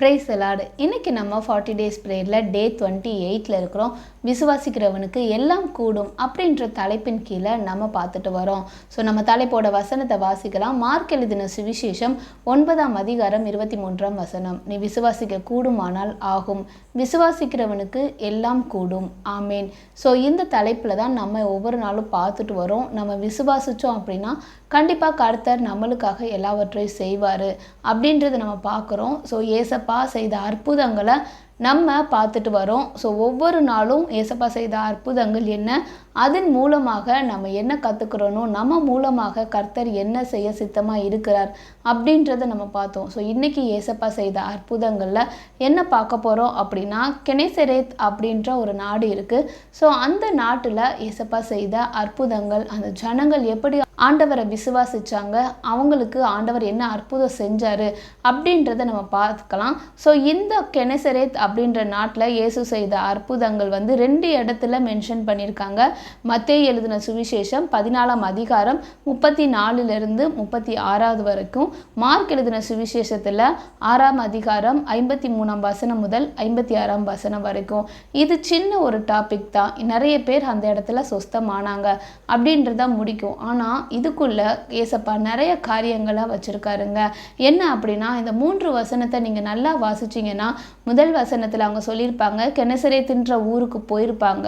Price எலாடு இன்றைக்கி நம்ம ஃபார்ட்டி டேஸ் ப்ரேயரில் டே டுவெண்ட்டி எயிட்டில் இருக்கிறோம். விசுவாசிக்கிறவனுக்கு எல்லாம் கூடும் அப்படின்ற தலைப்பின் கீழே நம்ம பார்த்துட்டு வரோம். ஸோ நம்ம தலைப்போட வசனத்தை வாசிக்கலாம். மார்க் எழுதின சுவிசேஷம் ஒன்பதாம் அதிகாரம் இருபத்தி மூன்றாம் வசனம். நீ விசுவாசிக்க கூடுமானால் ஆகும். விசுவாசிக்கிறவனுக்கு எல்லாம் கூடும். ஆமேன். ஸோ இந்த தலைப்பில் தான் நம்ம ஒவ்வொரு நாளும் பார்த்துட்டு வரோம். நம்ம விசுவாசித்தோம் அப்படின்னா கண்டிப்பாக கர்த்தர் நம்மளுக்காக எல்லாவற்றையும் செய்வார் அப்படின்றத நம்ம பார்க்குறோம். ஸோ ஏசப்பா செய்த அற்புதங்களை நம்ம பார்த்துட்டு வரோம். ஸோ ஒவ்வொரு நாளும் ஏசப்பா செய்த அற்புதங்கள் என்ன? அதன் மூலமாக நம்ம என்ன கற்றுக்கிறோனோ நம்ம மூலமாக கர்த்தர் என்ன செய்ய சித்தமாக இருக்கிறார் அப்படின்றத நம்ம பார்த்தோம். ஸோ இன்றைக்கி ஏசப்பா செய்த அற்புதங்களில் என்ன பார்க்க போகிறோம் அப்படின்னா கெனேசரேத் அப்படின்ற ஒரு நாடு இருக்குது ஸோ அந்த நாட்டில் ஏசப்பா செய்த அற்புதங்கள் அந்த ஜனங்கள் எப்படி ஆண்டவரை விசுவாசிச்சாங்க அவங்களுக்கு ஆண்டவர் என்ன அற்புதம் செஞ்சார் அப்படின்றத நம்ம பார்க்கலாம் ஸோ இந்த கெனசரேத் அப்படின்ற நாட்டில் இயேசு செய்த அற்புதங்கள் வந்து ரெண்டு இடத்துல மென்ஷன் பண்ணியிருக்காங்க. மத்திய எழுதின சுவிசேஷம் பதினாலாம் அதிகாரம் முப்பத்தி நாலுலேருந்து முப்பத்தி ஆறாவது வரைக்கும். மார்க் எழுதின சுவிசேஷத்தில் ஆறாம் அதிகாரம் ஐம்பத்தி மூணாம் வசனம் முதல் ஐம்பத்தி ஆறாம் வசனம் வரைக்கும். இது சின்ன ஒரு டாபிக் தான். நிறைய பேர் அந்த இடத்துல சொஸ்தமானாங்க அப்படின்றத முடிக்கும். ஆனால் இதுக்குள்ளே ஏசப்பா நிறைய காரியங்களாக வச்சுருக்காருங்க. என்ன அப்படின்னா இந்த மூன்று வசனத்தை நீங்கள் நல்லா வாசிச்சிங்கன்னா முதல் வசனத்தில் அவங்க சொல்லியிருப்பாங்க கெனசரே தின்ற ஊருக்கு போயிருப்பாங்க.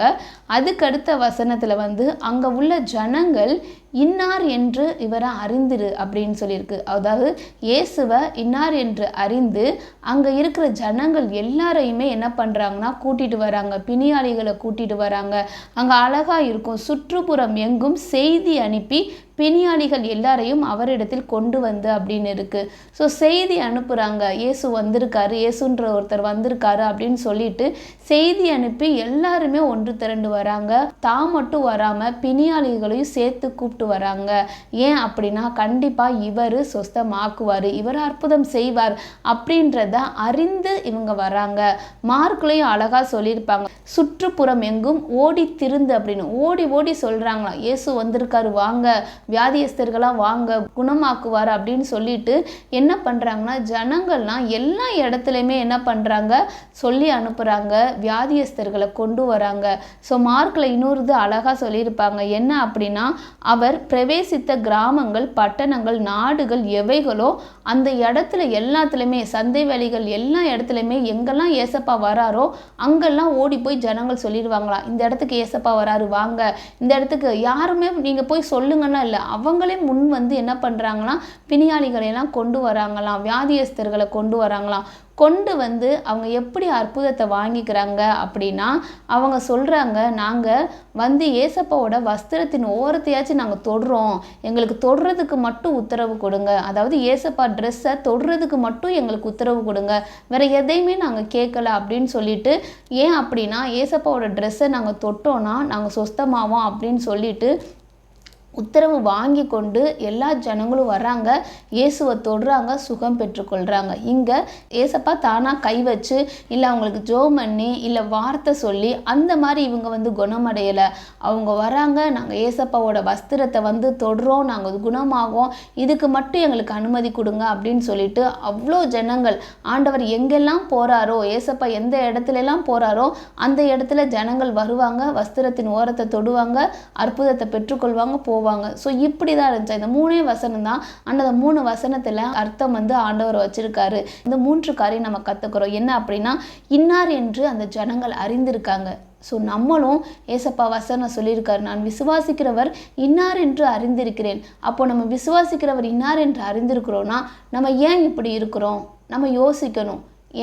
அதுக்கடுத்த வசனத்தில் வந்து அங்கே உள்ள ஜனங்கள் இன்னார் என்று இவரை அறிந்திரு அப்படின்னு சொல்லியிருக்கு. அதாவது இயேசுவை இன்னார் என்று அறிந்து அங்கே இருக்கிற ஜனங்கள் எல்லாரையுமே என்ன பண்ணுறாங்கன்னா கூட்டிகிட்டு வராங்க. பிணியாளிகளை கூட்டிகிட்டு வராங்க. அங்கே அழகாக இருக்கும். சுற்றுப்புறம் எங்கும் செய்தி அனுப்பி பிணியாளிகள் எல்லாரையும் அவரிடத்தில் கொண்டு வந்து அப்படின்னு இருக்குது ஸோ செய்தி அனுப்புகிறாங்க இயேசு வந்திருக்காரு. இயேசுன்ற ஒருத்தர் வந்திருக்காரு அப்படின்னு சொல்லிட்டு செய்தி அனுப்பி எல்லாருமே ஒன்று திரண்டு வராங்க. தான் மட்டும் வராமல் பிணியாளிகளையும் சேர்த்து கூப்பிட்டு வராங்க. ஏன் அப்படின்னா கண்டிப்பாக இவர் சொஸ்தமாக்குவார் இவர் அற்புதம் செய்வார் அப்படின்றத அறிந்து இவங்க வராங்க. மார்க்லையும் அழகாக சொல்லியிருப்பாங்க. சுற்றுப்புறம் எங்கும் ஓடி திருந்து அப்படின்னு. ஓடி ஓடி சொல்கிறாங்களாம் இயேசு வந்திருக்காரு வாங்க. வியாதியஸ்தர்களாக வாங்க. குணமாக்குவார் அப்படின்னு சொல்லிட்டு என்ன பண்ணுறாங்கன்னா ஜனங்கள்லாம் எல்லா இடத்துலையுமே என்ன பண்ணுறாங்க சொல்லி அனுப்புகிறாங்க வியாதியஸ்தர்களை கொண்டு வராங்க. ஸோ மார்க்கில் இன்னொரு இது அழகாக சொல்லியிருப்பாங்க. என்ன அப்படின்னா அவர் பிரவேசித்த கிராமங்கள் பட்டணங்கள் நாடுகள் எவைகளோ அந்த இடத்துல எல்லாத்துலேயுமே சந்தை வேலைகள் எல்லா இடத்துலையுமே எங்கெல்லாம் ஏசப்பா வராரோ அங்கெல்லாம் ஓடி போய் ஜனங்கள் சொல்லிடுவாங்களா இந்த இடத்துக்கு ஏசப்பா வராரு வாங்க. இந்த இடத்துக்கு யாருமே நீங்கள் போய் சொல்லுங்கன்னா இல்லை. அவங்களே முன் வந்து என்ன பண்ணுறாங்களாம் பிணியாளிகளையெல்லாம் கொண்டு வராங்களாம் வியாதியஸ்தர்களை கொண்டு வராங்களாம். கொண்டு வந்து அவங்க எப்படி அற்புதத்தை வாங்கிக்கிறாங்க அப்படின்னா அவங்க சொல்கிறாங்க நாங்கள் வந்து ஏசப்பாவோட வஸ்திரத்தின் ஓரத்தையாச்சும் நாங்கள் தொடுறோம். எங்களுக்கு தொடுறதுக்கு மட்டும் உத்தரவு கொடுங்க. அதாவது ஏசப்பா ட்ரெஸ்ஸை தொடுறதுக்கு மட்டும் எங்களுக்கு உத்தரவு கொடுங்க. வேறு எதையுமே நாங்கள் கேட்கல அப்படின்னு சொல்லிட்டு ஏன் அப்படின்னா ஏசப்பாவோட ட்ரெஸ்ஸை நாங்கள் தொட்டோன்னா நாங்கள் சொஸ்தமாவோம் அப்படின்னு சொல்லிட்டு உத்தரவு வாங்கி கொண்டு எல்லா ஜனங்களும் வர்றாங்க. இயேசுவை தொடுறாங்க சுகம் பெற்றுக்கொள்கிறாங்க இங்கே ஏசப்பா தானாக கை வச்சு இல்லை அவங்களுக்கு ஜோ பண்ணி இல்லை வார்த்தை சொல்லி அந்த மாதிரி இவங்க வந்து குணமடையலை. அவங்க வராங்க நாங்கள் ஏசப்பாவோட வஸ்திரத்தை வந்து தொடுறோம் நாங்கள் குணமாகும் இதுக்கு மட்டும் எங்களுக்கு அனுமதி கொடுங்க அப்படின்னு சொல்லிட்டு அவ்வளோ ஜனங்கள் ஆண்டவர் எங்கெல்லாம் போகிறாரோ ஏசப்பா எந்த இடத்துலலாம் போகிறாரோ அந்த இடத்துல ஜனங்கள் வருவாங்க வஸ்திரத்தின் ஓரத்தை தொடுவாங்க அற்புதத்தை பெற்றுக்கொள்வாங்க போ போவாங்க. ஸோ இப்படி தான் இருந்துச்சு. இந்த மூணே வசனம் தான் அந்த மூணு வசனத்தில் அர்த்தம் வந்து ஆண்டவர் வச்சுருக்காரு. இந்த மூன்று காரியம் நம்ம கற்றுக்குறோம் என்ன அப்படின்னா இன்னார் என்று அந்த ஜனங்கள் அறிந்திருக்காங்க. ஸோ நம்மளும் ஏசப்பா வசனம் சொல்லியிருக்காரு. நான் விசுவாசிக்கிறவர் இன்னார் என்று அறிந்திருக்கிறேன். அப்போ நம்ம விசுவாசிக்கிறவர் இன்னார் என்று அறிந்திருக்கிறோன்னா நம்ம ஏன் இப்படி இருக்கிறோம்? நம்ம யோசிக்கணும்.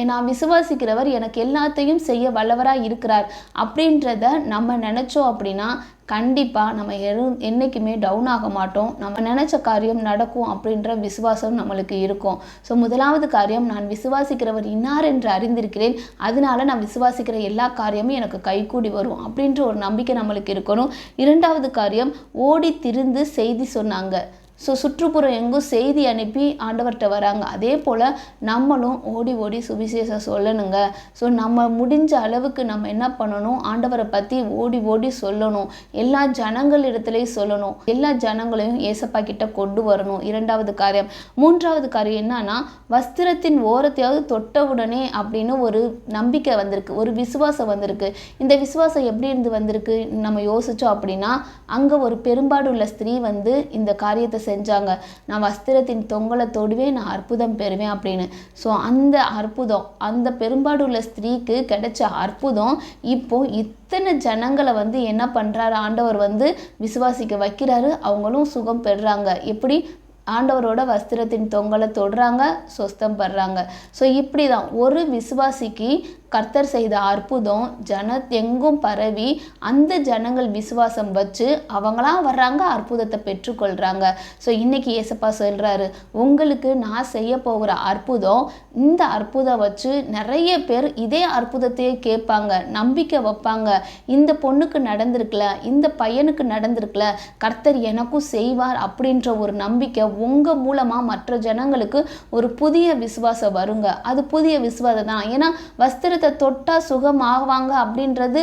நான் விசுவாசிக்கிறவர் எனக்கு எல்லாத்தையும் செய்ய வல்லவராக இருக்கிறார் அப்படின்றத நம்ம நினச்சோம் அப்படின்னா கண்டிப்பாக நம்ம எரு என்றைக்குமே டவுன் ஆக மாட்டோம். நம்ம நினச்ச காரியம் நடக்கும் அப்படின்ற விசுவாசம் நம்மளுக்கு இருக்கும். ஸோ முதலாவது காரியம் நான் விசுவாசிக்கிறவர் இன்னார் என்று அறிந்திருக்கிறேன். அதனால நான் விசுவாசிக்கிற எல்லா காரியமும் எனக்கு கைகூடி வரும் அப்படின்ற ஒரு நம்பிக்கை நம்மளுக்கு இருக்கணும். இரண்டாவது காரியம் ஓடி திருந்து செய்தி சொன்னாங்க. ஸோ சுற்றுப்புறம் எங்கும் செய்தி அனுப்பி ஆண்டவர்கிட்ட வராங்க. அதே போல் நம்மளும் ஓடி ஓடி சுவிசேஷம் சொல்லணுங்க. ஸோ நம்ம முடிஞ்ச அளவுக்கு நம்ம என்ன பண்ணணும்? ஆண்டவரை பற்றி ஓடி ஓடி சொல்லணும். எல்லா ஜனங்கள் இடத்துலையும் சொல்லணும். எல்லா ஜனங்களையும் ஏசப்பா கிட்ட கொண்டு வரணும். இரண்டாவது காரியம். மூன்றாவது காரியம் என்னன்னா வஸ்திரத்தின் ஓரத்தையாவது தொட்ட உடனே அப்படின்னு ஒரு நம்பிக்கை வந்திருக்கு. ஒரு விசுவாசம் வந்திருக்கு. இந்த விசுவாசம் எப்படி இருந்து வந்திருக்கு? நம்ம யோசித்தோம் அப்படின்னா அங்கே ஒரு பெரும்பாடுள்ள ஸ்திரீ வந்து இந்த காரியத்தை செஞ்சாங்க. நான் வஸ்திரத்தின் தொங்கலை தொடுவேன் நான் அற்புதம் பெறுவேன் அப்படின்னு. ஸோ அந்த அற்புதம் அந்த பெரும்பாடுள்ள ஸ்திரீக்கு கிடைச்ச அற்புதம் இப்போ இத்தனை ஜனங்களை வந்து என்ன பண்ணுறாரு ஆண்டவர் வந்து விசுவாசிக்க வைக்கிறாரு. அவங்களும் சுகம் பெறுறாங்க. எப்படி? ஆண்டவரோட வஸ்திரத்தின் தொங்கலை தொடுறாங்க சொஸ்தம் படுறாங்க. ஸோ இப்படி தான் ஒரு விசுவாசிக்கு கர்த்தர் செய்த அற்புதம் ஜன எங்கும் பரவி அந்த ஜனங்கள் விசுவாசம் வச்சு அவங்களாம் வர்றாங்க அற்புதத்தை பெற்றுக்கொள்கிறாங்க ஸோ இன்னைக்கு ஏசப்பா சொல்கிறாரு உங்களுக்கு நான் செய்ய போகிற அற்புதம் இந்த அற்புதம் வச்சு நிறைய பேர் இதே அற்புதத்தையே கேட்பாங்க நம்பிக்கை வைப்பாங்க. இந்த பொண்ணுக்கு நடந்திருக்கல இந்த பையனுக்கு நடந்திருக்கல கர்த்தர் எனக்கும் செய்வார் அப்படின்ற ஒரு நம்பிக்கை உங்கள் மூலமாக மற்ற ஜனங்களுக்கு ஒரு புதிய விசுவாசம் வருங்க. அது புதிய விசுவாசம் தான் ஏன்னா வஸ்திரத்தை தொட்டால் சுகமாகுவாங்க அப்படின்றது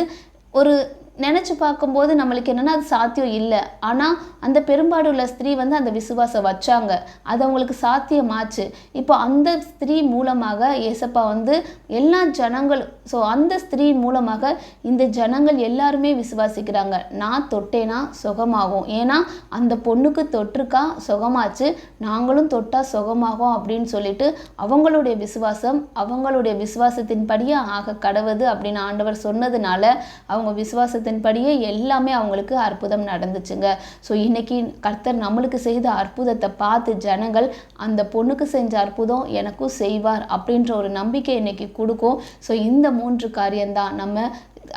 ஒரு நினச்சி பார்க்கும்போது நம்மளுக்கு என்னென்னா அது சாத்தியம் இல்லை. ஆனால் அந்த பெரும்பாடு உள்ள ஸ்திரீ வந்து அந்த விசுவாசம் வச்சாங்க. அது அவங்களுக்கு சாத்தியமாச்சு. இப்போ அந்த ஸ்திரீ மூலமாக ஏசப்பா வந்து எல்லா ஜனங்களும் ஸோ அந்த ஸ்திரீ மூலமாக இந்த ஜனங்கள் எல்லாருமே விசுவாசிக்கிறாங்க. நான் தொட்டேனா சுகமாகும். ஏன்னா அந்த பொண்ணுக்கு தொற்றுக்கா சுகமாச்சு. நாங்களும் தொட்டால் சுகமாகும் அப்படின்னு சொல்லிட்டு அவங்களுடைய விசுவாசம் அவங்களுடைய விசுவாசத்தின்படியே ஆக கடவுது அப்படின்னு ஆண்டவர் சொன்னதுனால அவங்க விசுவாசத்தின்படியே எல்லாமே அவங்களுக்கு அற்புதம் நடந்துச்சுங்க. ஸோ இன்னைக்கு கர்த்தர் நம்மளுக்கு செய்த அற்புதத்தை பார்த்து ஜனங்கள் அந்த பொண்ணுக்கு செஞ்ச அற்புதம் எனக்கும் செய்வார் அப்படின்ற ஒரு நம்பிக்கை இன்னைக்கு கொடுக்கும். ஸோ இந்த மூன்று காரியம்தான் நம்ம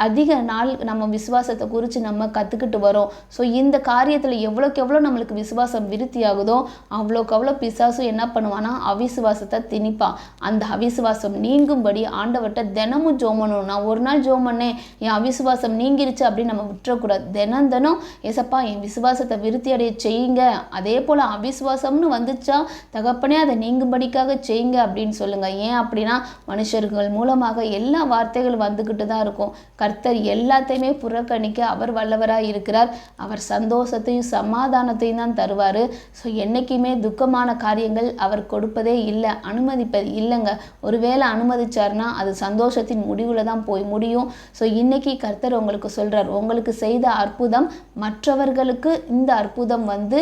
அதிக நாள் நம்ம விசுவாசத்தை குறித்து நம்ம கற்றுக்கிட்டு வரோம். ஸோ இந்த காரியத்தில் எவ்வளோக்கு எவ்வளோ நம்மளுக்கு விசுவாசம் விருத்தி ஆகுதோ அவ்வளோக்கு அவ்வளோ பிசாசும் என்ன பண்ணுவான்னா அவிசுவாசத்தை திணிப்பான் அந்த அவிசுவாசம் நீங்கும்படி ஆண்டவர்கிட்ட தினமும் ஜோம் பண்ணணும் நான் ஒரு நாள் ஜோம் பண்ணேன் என் அவிசுவாசம் நீங்கிருச்சு அப்படின்னு நம்ம விட்டுறக்கூடாது. தினம் தினம் ஏசப்பா என் விசுவாசத்தை விருத்தி அடைய செய்யுங்க. அதே போல் அவிசுவாசம்னு வந்துச்சா தகப்பனே அதை நீங்கும்படிக்காக செய்யுங்க அப்படின்னு சொல்லுங்கள் ஏன் அப்படின்னா மனுஷர்கள் மூலமாக எல்லா வார்த்தைகளும் வந்துக்கிட்டு தான் இருக்கும். கர்த்தர் எல்லாத்தையுமே புறக்கணிக்க அவர் வல்லவராக இருக்கிறார். அவர் சந்தோஷத்தையும் சமாதானத்தையும் தான் தருவார். ஸோ என்றைக்குமே துக்கமான காரியங்கள் அவர் கொடுப்பதே இல்லை அனுமதிப்பது இல்லைங்க. ஒருவேளை அனுமதிச்சார்னா அது சந்தோஷத்தின் முடிவில் தான் போய் முடியும். ஸோ இன்றைக்கி கர்த்தர் உங்களுக்கு சொல்கிறார் உங்களுக்கு செய்த அற்புதம் மற்றவர்களுக்கு இந்த அற்புதம் வந்து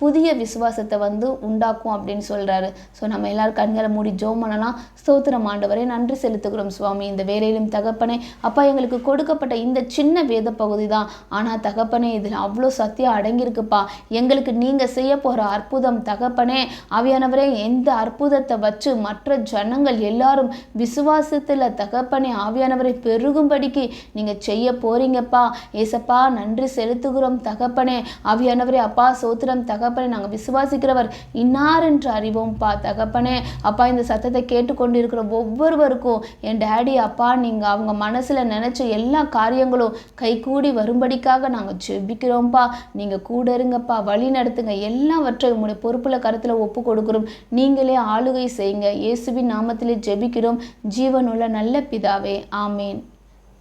புதிய விசுவாசத்தை வந்து உண்டாக்கும் அப்படின்னு சொல்கிறாரு ஸோ நம்ம எல்லோரும் கண்களை மூடி ஜோம் பண்ணலாம். ஸ்தோத்திரம் ஆண்டவரே நன்றி செலுத்துகிறோம் சுவாமி. இந்த வேலையிலும் தகப்பனே அப்பா எங்களுக்கு கொடுக்கப்பட்ட இந்த சின்ன வேத பகுதி தான். ஆனால் தகப்பனே இதில் அவ்வளோ சத்தியம் அடங்கியிருக்குப்பா. எங்களுக்கு நீங்கள் செய்ய போகிற அற்புதம் தகப்பனே ஆவியானவரே எந்த அற்புதத்தை வச்சு மற்ற ஜனங்கள் எல்லாரும் விசுவாசத்தில் தகப்பனே ஆவியானவரை பெருகும்படிக்கு நீங்கள் செய்ய போகிறீங்கப்பா ஏசப்பா நன்றி செலுத்துகிறோம் தகப்பனே. ஆவியானவரே அப்பா சோத்திரம் தகப்பனே நாங்கள் விசுவாசிக்கிறவர் இன்னார் என்று அறிவோம்ப்பா தகப்பனே. அப்பா இந்த சத்தத்தை கேட்டுக்கொண்டிருக்கிற ஒவ்வொருவருக்கும் என் டேடி அப்பா நீங்கள் அவங்க மனசில் நினச்ச எல்லா காரியங்களும் கைகூடி வரும்படிக்காக நாங்கள் ஜெபிக்கிறோம்ப்பா நீங்கள் கூட இருங்கப்பா வழி நடத்துங்க. எல்லாவற்றையும் உங்களுடைய பொறுப்பில் கருத்தில் ஒப்பு கொடுக்குறோம். நீங்களே ஆளுகை செய்யுங்க. இயேசுவின் நாமத்திலே ஜெபிக்கிறோம். ஜீவனுள்ள நல்ல பிதாவே. ஆமேன்.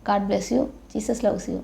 God bless you Jesus loves you